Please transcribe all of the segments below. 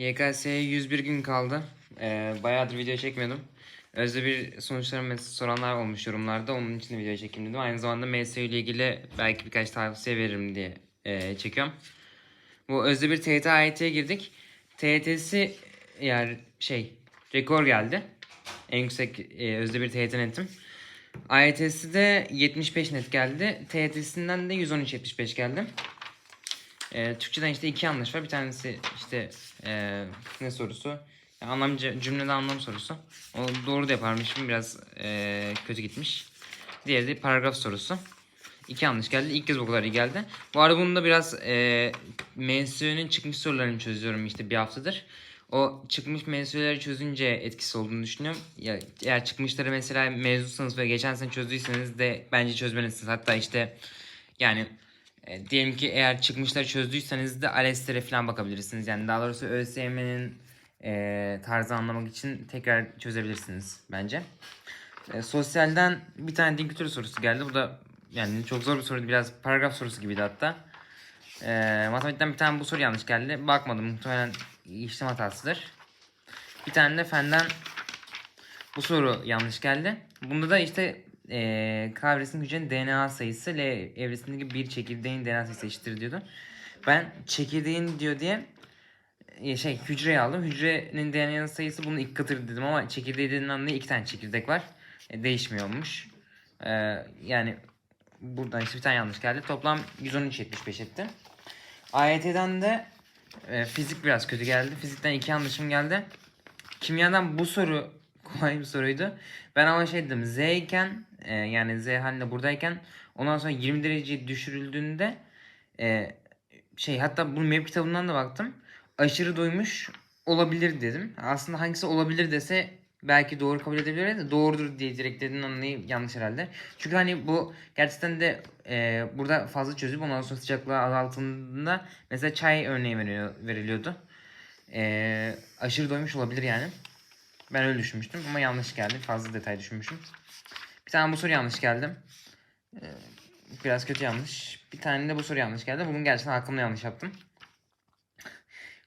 YKS'ye 101 gün kaldı. Ee, bayağıdır video çekmiyordum. Özde bir sonuçlarımı soranlar olmuş yorumlarda. Onun için de video çekeyim dedim. Aynı zamanda MSU ile ilgili belki birkaç tavsiye veririm diye e, çekiyorum. Bu Özde bir TYT AYT'ye girdik. TYT'si yani şey rekor geldi. En yüksek e, Özde bir TYT netim. AYT'si de 75 net geldi. TYT'sinden de 113.75 geldi. Ee, Türkçeden işte iki yanlış var. Bir tanesi işte ee, ne sorusu? Yani anlamca cümlede anlam sorusu. O doğru da yaparmışım. Biraz ee, kötü gitmiş. Diğeri de paragraf sorusu. İki yanlış geldi. İlk kez bu kadar iyi geldi. Bu arada bunu da biraz ee, MSÜ'nün çıkmış sorularını çözüyorum işte bir haftadır. O çıkmış mevzuları çözünce etkisi olduğunu düşünüyorum. Ya, eğer çıkmışları mesela mevzusanız ve geçen sene çözdüyseniz de bence çözmelisiniz. Hatta işte yani e, diyelim ki eğer çıkmışları çözdüyseniz de ALES'lere falan bakabilirsiniz. Yani daha doğrusu ÖSYM'nin e, tarzı anlamak için tekrar çözebilirsiniz bence. E, sosyalden bir tane din kültürü sorusu geldi. Bu da yani çok zor bir soruydu. Biraz paragraf sorusu gibiydi hatta. E, matematikten bir tane bu soru yanlış geldi. Bakmadım muhtemelen işlem hatasıdır. Bir tane de fenden bu soru yanlış geldi. Bunda da işte e, K evresinin DNA sayısı L evresindeki bir çekirdeğin DNA sayısı eşittir diyordu. Ben çekirdeğin diyor diye e, şey hücreyi aldım. Hücrenin DNA sayısı bunun iki katıdır dedim ama çekirdeği dediğin anlayı iki tane çekirdek var. E, değişmiyormuş. E, yani buradan işte bir tane yanlış geldi. Toplam 113.75 etti. AYT'den de e, fizik biraz kötü geldi. Fizikten iki yanlışım geldi. Kimyadan bu soru kolay bir soruydu. Ben ama şey dedim Z iken e, yani Z haline buradayken ondan sonra 20 derece düşürüldüğünde e, şey hatta bunun map kitabından da baktım. Aşırı doymuş olabilir dedim. Aslında hangisi olabilir dese belki doğru kabul edebilir de doğrudur diye direkt dediğin anlayı yanlış herhalde. Çünkü hani bu gerçekten de e, burada fazla çözüp ondan sonra sıcaklığı azaltıldığında mesela çay örneği veriliyordu. E, aşırı doymuş olabilir yani. Ben öyle düşünmüştüm ama yanlış geldi. Fazla detay düşünmüşüm. Bir tane bu soru yanlış geldi. Ee, biraz kötü yanlış. Bir tane de bu soru yanlış geldi. Bugün gerçekten aklımda yanlış yaptım.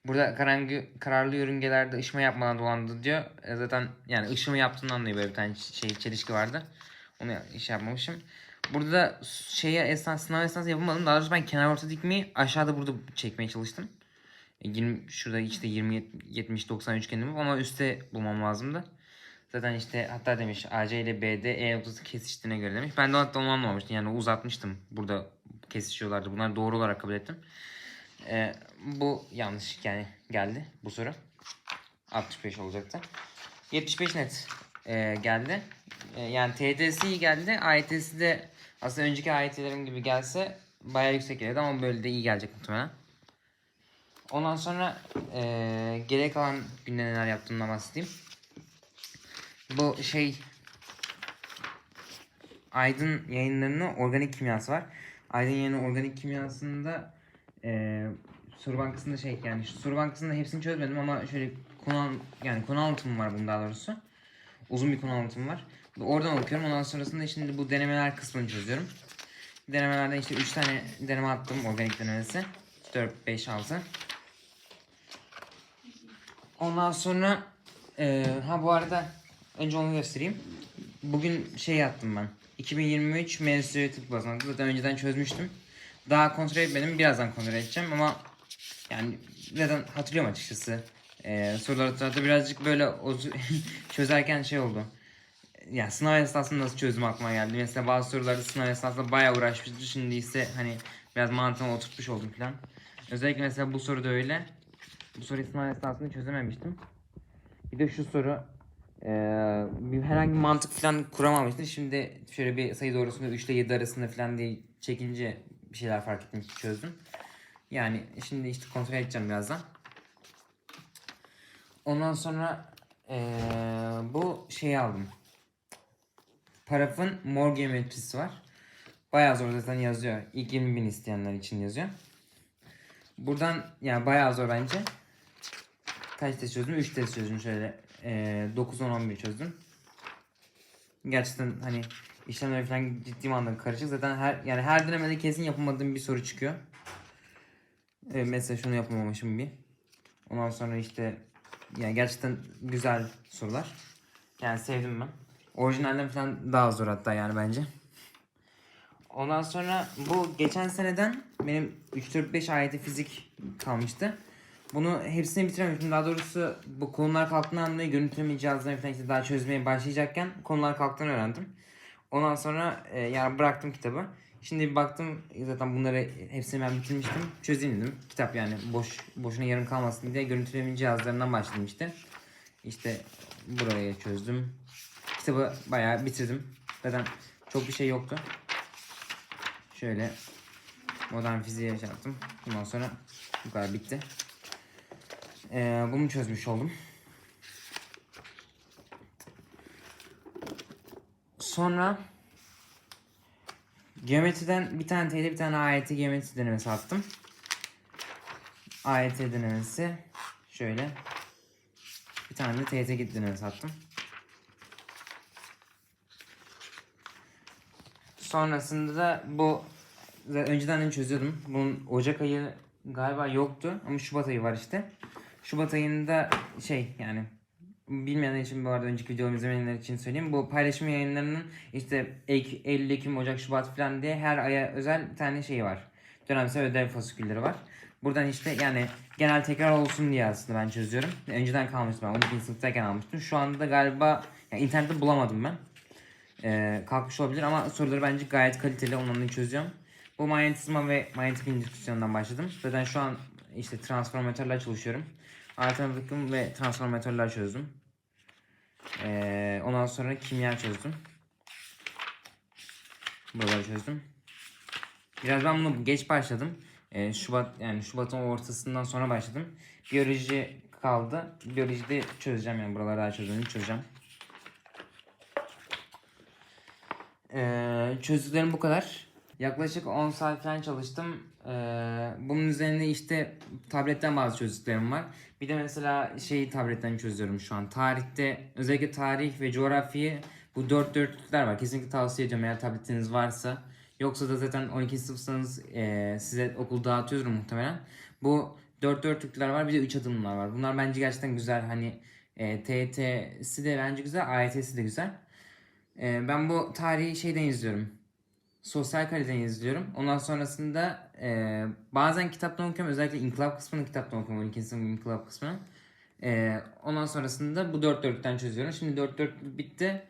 Burada karangı, kararlı yörüngelerde ışıma yapmadan dolandı diyor. E, zaten yani ışımı yaptığını anlıyor böyle bir tane şey çelişki vardı. Onu iş yapmamışım. Burada da şeye esnaf sınav esnası yapamadım. Daha doğrusu ben kenar orta dikmeyi aşağıda burada çekmeye çalıştım. 20, şurada işte 20 70 90 üçgenimi ama üstte bulmam lazımdı. Zaten işte hatta demiş AC ile BD E noktası kesiştiğine göre demiş. Ben de hatta onu anlamamıştım. Yani uzatmıştım. Burada kesişiyorlardı. Bunları doğru olarak kabul ettim. Ee, bu yanlış yani geldi bu soru. 65 olacaktı. 75 net e, geldi. E, yani TDS iyi geldi. AYT'si de aslında önceki AYT'lerim gibi gelse bayağı yüksek geldi ama böyle de iyi gelecek muhtemelen. Ondan sonra eee geriye kalan günde neler yaptığımdan bahsedeyim. Bu şey Aydın yayınlarının organik kimyası var. Aydın yayının organik kimyasında eee soru bankasında şey yani soru bankasında hepsini çözmedim ama şöyle konu an- yani konu anlatımı var bunun daha doğrusu. Uzun bir konu anlatımı var. Oradan okuyorum. Ondan sonrasında şimdi bu denemeler kısmını çözüyorum. Denemelerden işte 3 tane deneme attım organik denemesi. 4, 5, 6. Ondan sonra eee, ha bu arada önce onu göstereyim. Bugün şey yaptım ben. 2023 MSU tıp bazında zaten önceden çözmüştüm. Daha kontrol etmedim. Birazdan kontrol edeceğim ama yani zaten hatırlıyorum açıkçası. Eee soruları hatırladı. Birazcık böyle o çözerken şey oldu. Ya sınav esnasında nasıl çözüm aklıma geldi. Mesela bazı sorularda sınav esnasında bayağı uğraşmıştım. Şimdi ise hani biraz mantığıma oturtmuş oldum falan. Özellikle mesela bu soru da öyle. Bu soruyu sınav esnasında çözememiştim. Bir de şu soru eee, bir herhangi bir mantık falan kuramamıştım. Şimdi şöyle bir sayı doğrusunda 3 ile 7 arasında falan diye çekince bir şeyler fark ettim çözdüm. Yani şimdi işte kontrol edeceğim birazdan. Ondan sonra eee, bu şeyi aldım. Parafın mor geometrisi var. Bayağı zor zaten yazıyor. İlk 20 bin isteyenler için yazıyor. Buradan yani bayağı zor bence. Kaç test çözdüm? 3 test çözdüm şöyle. Ee, 9 10 11 çözdüm. Gerçekten hani işlemler falan ciddi manada karışık. Zaten her yani her denemede kesin yapamadığım bir soru çıkıyor. Ee, mesela şunu yapamamışım bir. Ondan sonra işte yani gerçekten güzel sorular. Yani sevdim ben. Orijinalden falan daha zor hatta yani bence. Ondan sonra bu geçen seneden benim 3-4-5 ayeti fizik kalmıştı. Bunu hepsini bitirememiştim. Daha doğrusu bu konular kalktığından dolayı görüntüleme cihazlarını falan işte daha çözmeye başlayacakken konular kalktığını öğrendim. Ondan sonra e, yani bıraktım kitabı. Şimdi bir baktım zaten bunları hepsini ben bitirmiştim. Çözeyim dedim. Kitap yani boş boşuna yarım kalmasın diye görüntüleme cihazlarından başladım işte. İşte buraya çözdüm. Kitabı bayağı bitirdim. Zaten çok bir şey yoktu. Şöyle modern fiziğe şey yaptım. Bundan sonra bu kadar bitti. Ee, bunu çözmüş oldum. Sonra geometriden bir tane T'de bir tane AYT geometri denemesi attım. AYT denemesi şöyle. Bir tane de TYT git denemesi attım. Sonrasında da bu önceden de çözüyordum. Bunun Ocak ayı galiba yoktu ama Şubat ayı var işte. Şubat ayında şey yani bilmeyenler için bu arada önceki videomu izlemeyenler için söyleyeyim. Bu paylaşım yayınlarının işte Ek- Eylül, Ekim, Ocak, Şubat falan diye her aya özel bir tane şeyi var. Dönemsel ödev fasikülleri var. Buradan işte yani genel tekrar olsun diye aslında ben çözüyorum. Önceden kalmıştım ben 12. sınıftayken almıştım. Şu anda da galiba yani internette bulamadım ben. Ee, kalkmış olabilir ama soruları bence gayet kaliteli onları çözüyorum. Bu manyetizma ve manyetik indüksiyondan başladım. Zaten şu an işte transformatörler çalışıyorum. Alternatif ve transformatörler çözdüm. Ee, ondan sonra kimya çözdüm. Buraları çözdüm. Biraz ben bunu geç başladım. Ee, Şubat yani Şubat'ın ortasından sonra başladım. Biyoloji kaldı. Biyolojide çözeceğim yani buraları daha çözümünü çözeceğim. Ee, çözdüklerim bu kadar. Yaklaşık 10 saat falan çalıştım. Ee, bunun üzerine işte tabletten bazı çözdüklerim var. Bir de mesela şeyi tabletten çözüyorum şu an. Tarihte özellikle tarih ve coğrafyayı bu dört dörtlükler var. Kesinlikle tavsiye ediyorum eğer tabletiniz varsa. Yoksa da zaten 12. sınıfsanız e, size okul dağıtıyordur muhtemelen. Bu dört dörtlükler var bir de üç adımlar var. Bunlar bence gerçekten güzel. Hani e, TYT'si de bence güzel, AYT'si de güzel. E, ben bu tarihi şeyden izliyorum. Sosyal kaleden izliyorum. Ondan sonrasında e, bazen kitaptan okuyorum. Özellikle inkılap kısmını kitaptan okuyorum. 12. sınıf inkılap kısmını. E, ondan sonrasında bu dört dörtlükten çözüyorum. Şimdi dört dörtlük bitti.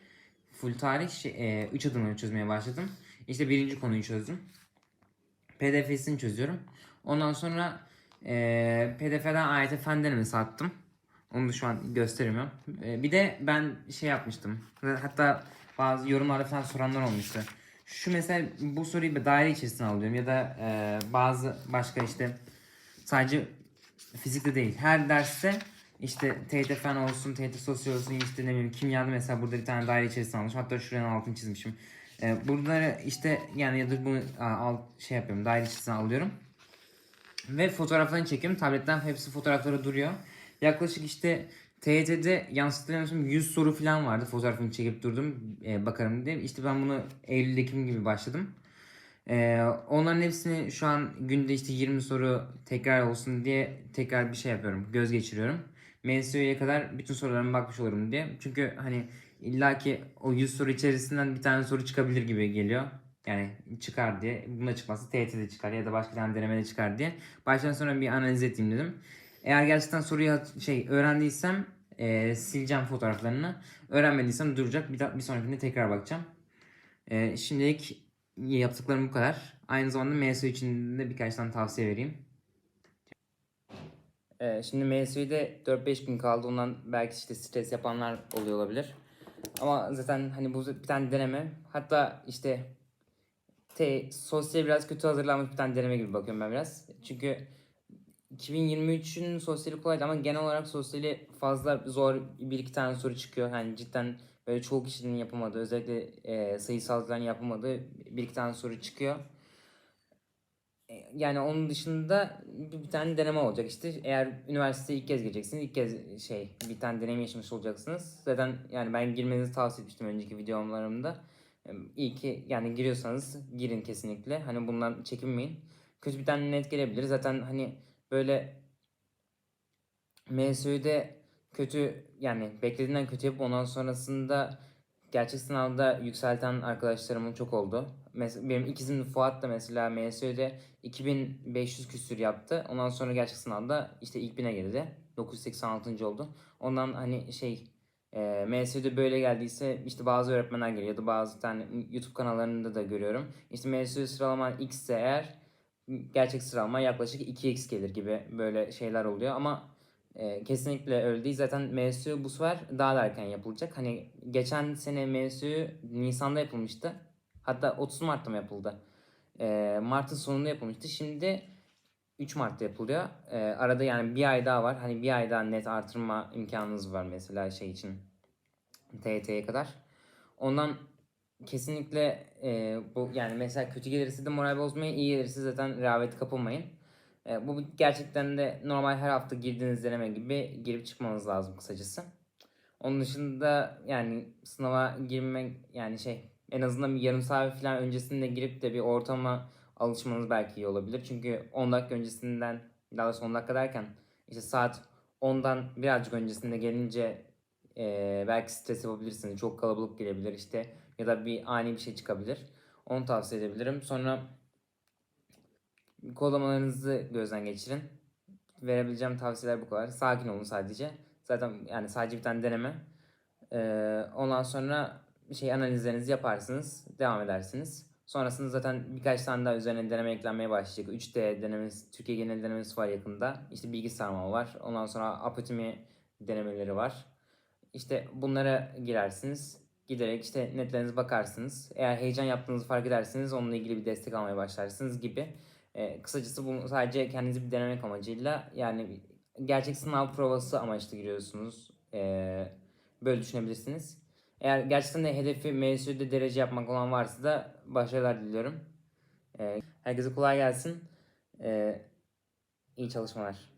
Full tarih şey, e, üç adımları çözmeye başladım. İşte birinci konuyu çözdüm. PDF'sini çözüyorum. Ondan sonra e, PDF'den AYT fen denemesi attım. Onu da şu an gösteremiyorum. E, bir de ben şey yapmıştım. Hatta bazı yorumlarda falan soranlar olmuştu. Şu mesela bu soruyu bir daire içerisine alıyorum ya da e, bazı başka işte sadece fizikte değil. Her derste işte TYT fen olsun, TYT sosyal olsun, işte ne bileyim kimyada mesela burada bir tane daire içerisine almışım. Hatta şuranın altını çizmişim. E, bunları işte yani ya da bunu al, şey yapıyorum daire içerisine alıyorum. Ve fotoğraflarını çekiyorum. Tabletten hepsi fotoğrafları duruyor. Yaklaşık işte TYT'de yansıtılmışım 100 soru falan vardı. Fotoğrafını çekip durdum e, bakarım diye. İşte ben bunu Eylül Ekim gibi başladım. E, onların hepsini şu an günde işte 20 soru tekrar olsun diye tekrar bir şey yapıyorum. Göz geçiriyorum. MSÜ'ye kadar bütün sorularıma bakmış olurum diye. Çünkü hani illaki o 100 soru içerisinden bir tane soru çıkabilir gibi geliyor. Yani çıkar diye. Buna çıkmazsa TYT'de çıkar ya da başka tane denemede çıkar diye. Baştan sonra bir analiz edeyim dedim. Eğer gerçekten soruyu şey öğrendiysem e, sileceğim fotoğraflarını. Öğrenmediysem duracak. Bir, bir sonrakinde tekrar bakacağım. E, şimdilik yaptıklarım bu kadar. Aynı zamanda MSU için de birkaç tane tavsiye vereyim. E, şimdi MSU'de 4-5 gün kaldı. Ondan belki işte stres yapanlar oluyor olabilir. Ama zaten hani bu bir tane deneme. Hatta işte T, sosyal biraz kötü hazırlanmış bir tane deneme gibi bakıyorum ben biraz. Çünkü 2023'ün sosyali kolaydı ama genel olarak sosyali fazla zor bir iki tane soru çıkıyor. Yani cidden böyle çoğu kişinin yapamadığı özellikle e, sayısalcıların yapamadığı bir iki tane soru çıkıyor. E, Yani onun dışında bir, bir tane deneme olacak işte. Eğer üniversiteye ilk kez gireceksiniz, ilk kez şey bir tane deneyim yaşamış olacaksınız. Zaten yani ben girmenizi tavsiye etmiştim önceki videolarımda. E, İyi ki yani giriyorsanız girin kesinlikle. Hani bundan çekinmeyin. Kötü bir tane net gelebilir. Zaten hani böyle MSÜ'de kötü yani beklediğinden kötü yapıp ondan sonrasında gerçek sınavda yükselten arkadaşlarımın çok oldu. Mes- benim ikizim Fuat da mesela MSÜ'de 2500 küsür yaptı. Ondan sonra gerçek sınavda işte ilk bine girdi. 986. oldu. Ondan hani şey e, MSÜ'de böyle geldiyse işte bazı öğretmenler geliyor ya da bazı tane YouTube kanallarında da görüyorum. İşte MSÜ sıralaman X ise eğer gerçek sıralama yaklaşık 2x gelir gibi böyle şeyler oluyor ama e, kesinlikle öyle değil. Zaten MSÜ bu sefer daha da erken yapılacak. Hani geçen sene MSÜ Nisan'da yapılmıştı. Hatta 30 Mart'ta mı yapıldı? E, Mart'ın sonunda yapılmıştı. Şimdi 3 Mart'ta yapılıyor. E, arada yani bir ay daha var. Hani bir ay daha net artırma imkanınız var mesela şey için. TYT'ye kadar. Ondan kesinlikle e, bu yani mesela kötü gelirse de moral bozmayın, iyi gelirse zaten rehavete kapılmayın. E, bu gerçekten de normal her hafta girdiğiniz deneme gibi girip çıkmanız lazım kısacası. Onun dışında yani sınava girmek yani şey en azından bir yarım saat falan öncesinde girip de bir ortama alışmanız belki iyi olabilir. Çünkü 10 dakika öncesinden daha doğrusu 10 dakika derken işte saat 10'dan birazcık öncesinde gelince e, belki stres yapabilirsiniz. Çok kalabalık gelebilir işte ya da bir ani bir şey çıkabilir. Onu tavsiye edebilirim. Sonra kodlamalarınızı gözden geçirin. Verebileceğim tavsiyeler bu kadar. Sakin olun sadece. Zaten yani sadece bir tane deneme. Ee, ondan sonra şey analizlerinizi yaparsınız. Devam edersiniz. Sonrasında zaten birkaç tane daha üzerine deneme eklenmeye başlayacak. 3D denemesi, Türkiye genel denemesi var yakında. İşte bilgi sarmal var. Ondan sonra apotimi denemeleri var. İşte bunlara girersiniz. Giderek işte netlerinize bakarsınız. Eğer heyecan yaptığınızı fark edersiniz onunla ilgili bir destek almaya başlarsınız gibi. Ee, kısacası bu sadece kendinizi bir denemek amacıyla yani gerçek sınav provası amaçlı giriyorsunuz. Ee, böyle düşünebilirsiniz. Eğer gerçekten de hedefi MSÜ'de derece yapmak olan varsa da başarılar diliyorum. Ee, herkese kolay gelsin. Ee, iyi çalışmalar.